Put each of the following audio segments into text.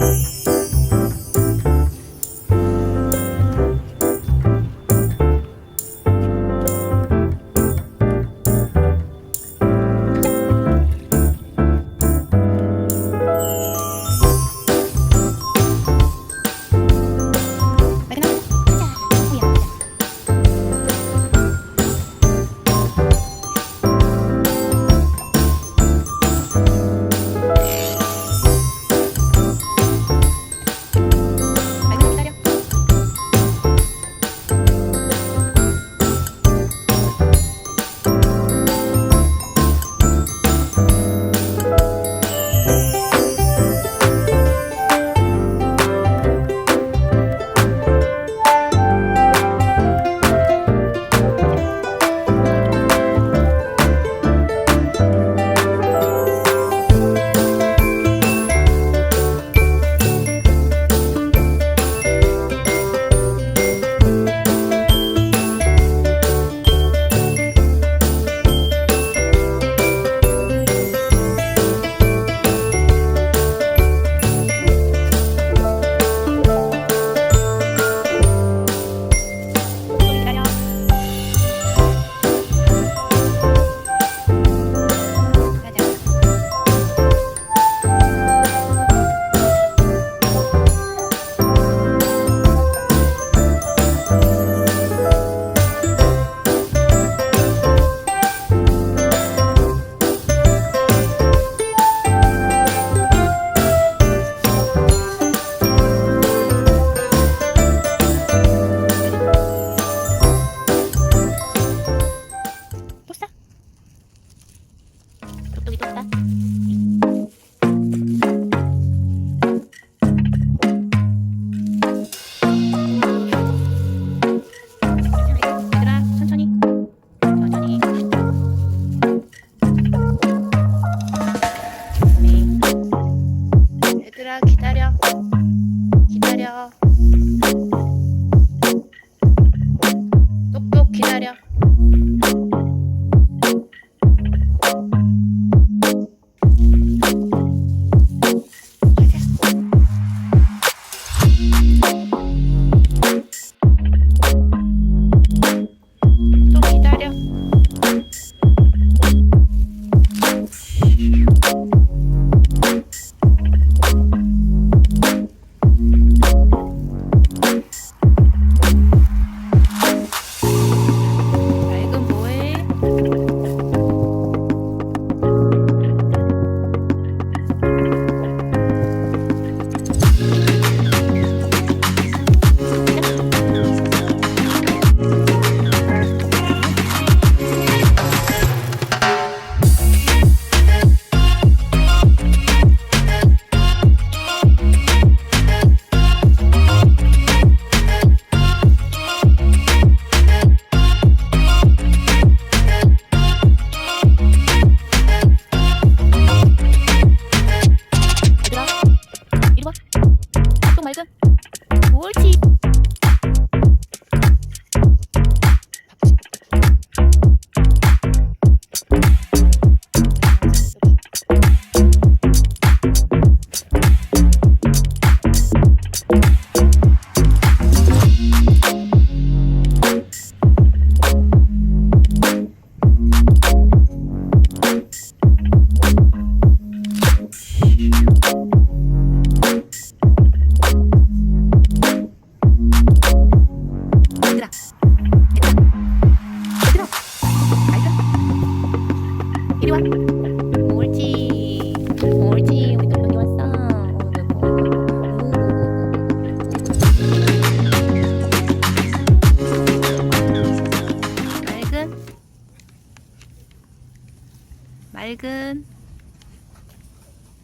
빨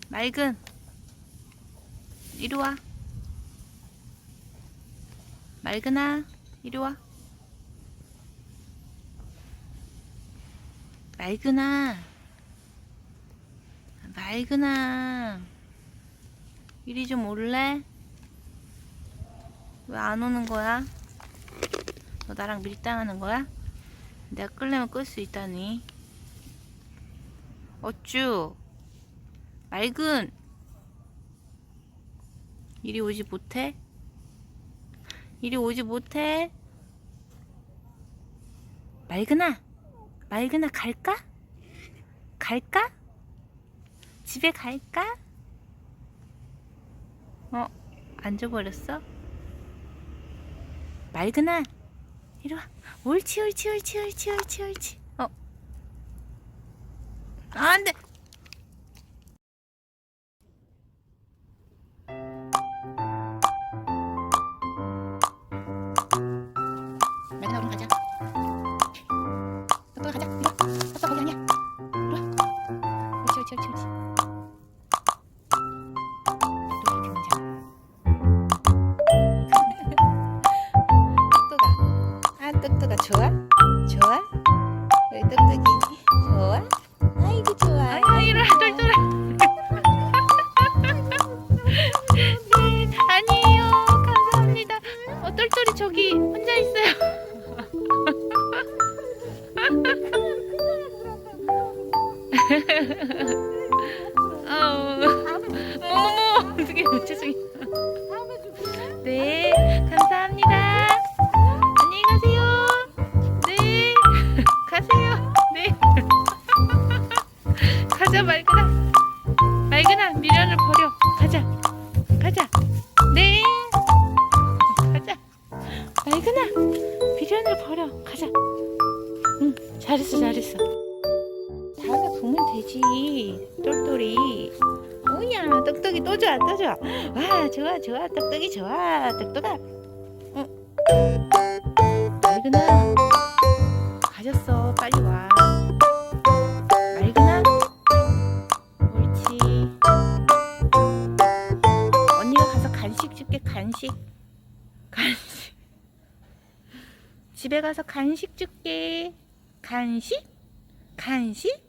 맑은. 이리 와. 맑은아, 이리 와. 맑은아, 맑은아, 이리 좀 올래? 왜 안 오는 거야? 너 나랑 밀당하는 거야? 내가 끌려면 끌 수 있다니. 어쭈? 맑은. 이리 오지 못해? 이리 오지 못해? 맑은아, 맑은아 갈까? 갈까? 집에 갈까? 어, 앉아버렸어? 맑은아, 이리 와. 옳지, 옳지, 옳지, 옳지, 옳지, 옳지. 어. 아, 안 돼! 아, 똑똑아 좋아? 좋아? 우리 똑똑이 좋아? 아이고 좋아. 이리와, 똘똘아. 네, 아니에요. 감사합니다. 어, 똘똘이 저기 혼자 있어요. 아우, 어머머, 어떻게 죄송해요. 잘했어, 잘했어. 다음에 보면 되지. 똘똘이. 오야, 똑똑이 또 좋아, 또 좋아. 와, 좋아, 좋아. 똑똑이 좋아. 똑똑아. 응. 맑은아. 가졌어. 빨리 와. 맑은아. 옳지. 언니가 가서 간식 줄게, 간식. 간식. 집에 가서 간식 줄게. 간식? 간식?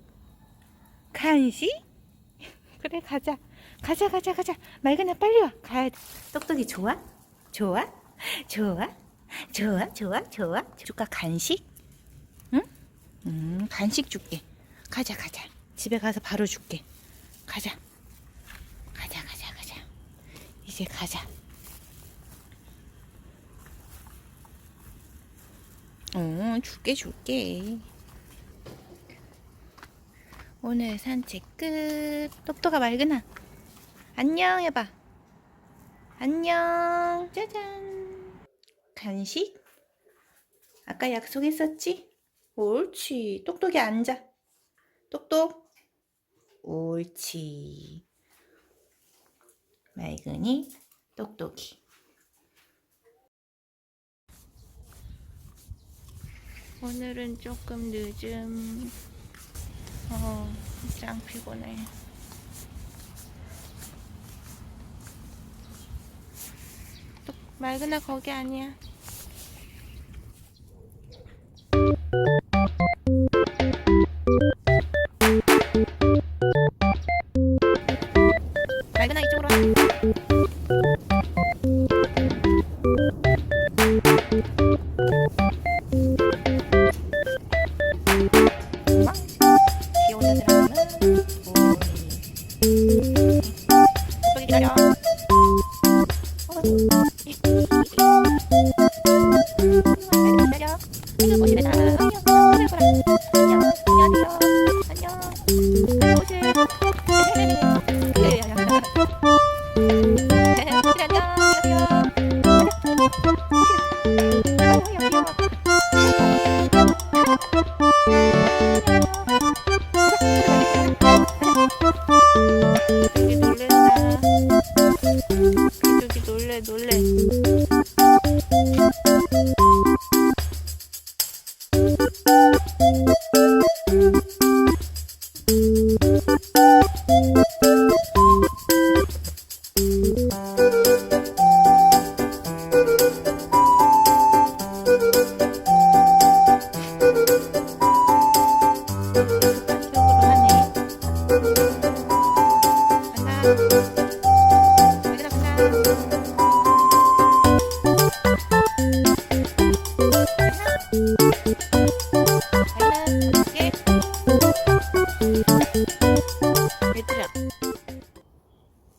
간식? 그래 가자 가자 가자 가자 맑은아 빨리 와 가야 돼 똑똑이 좋아? 좋아? 좋아? 좋아 좋아 좋아 줄까 간식? 응? 음 간식 줄게 가자 가자 집에 가서 바로 줄게 가자 가자 가자 가자 이제 가자 어 줄게 줄게 오늘 산책 끝. 똑똑아 맑은아. 안녕 해봐. 안녕. 짜잔. 간식? 아까 약속했었지? 옳지. 똑똑이 앉아. 똑똑. 옳지. 맑은이, 똑똑이. 오늘은 조금 늦음. 어, 짱 피곤해. 또 맑은아 거기 아니야.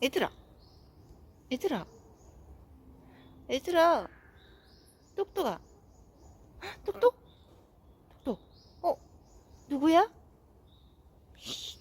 얘들아? 얘들아. 얘들아. 똑똑아 헉, 똑똑 누구야? 쉿.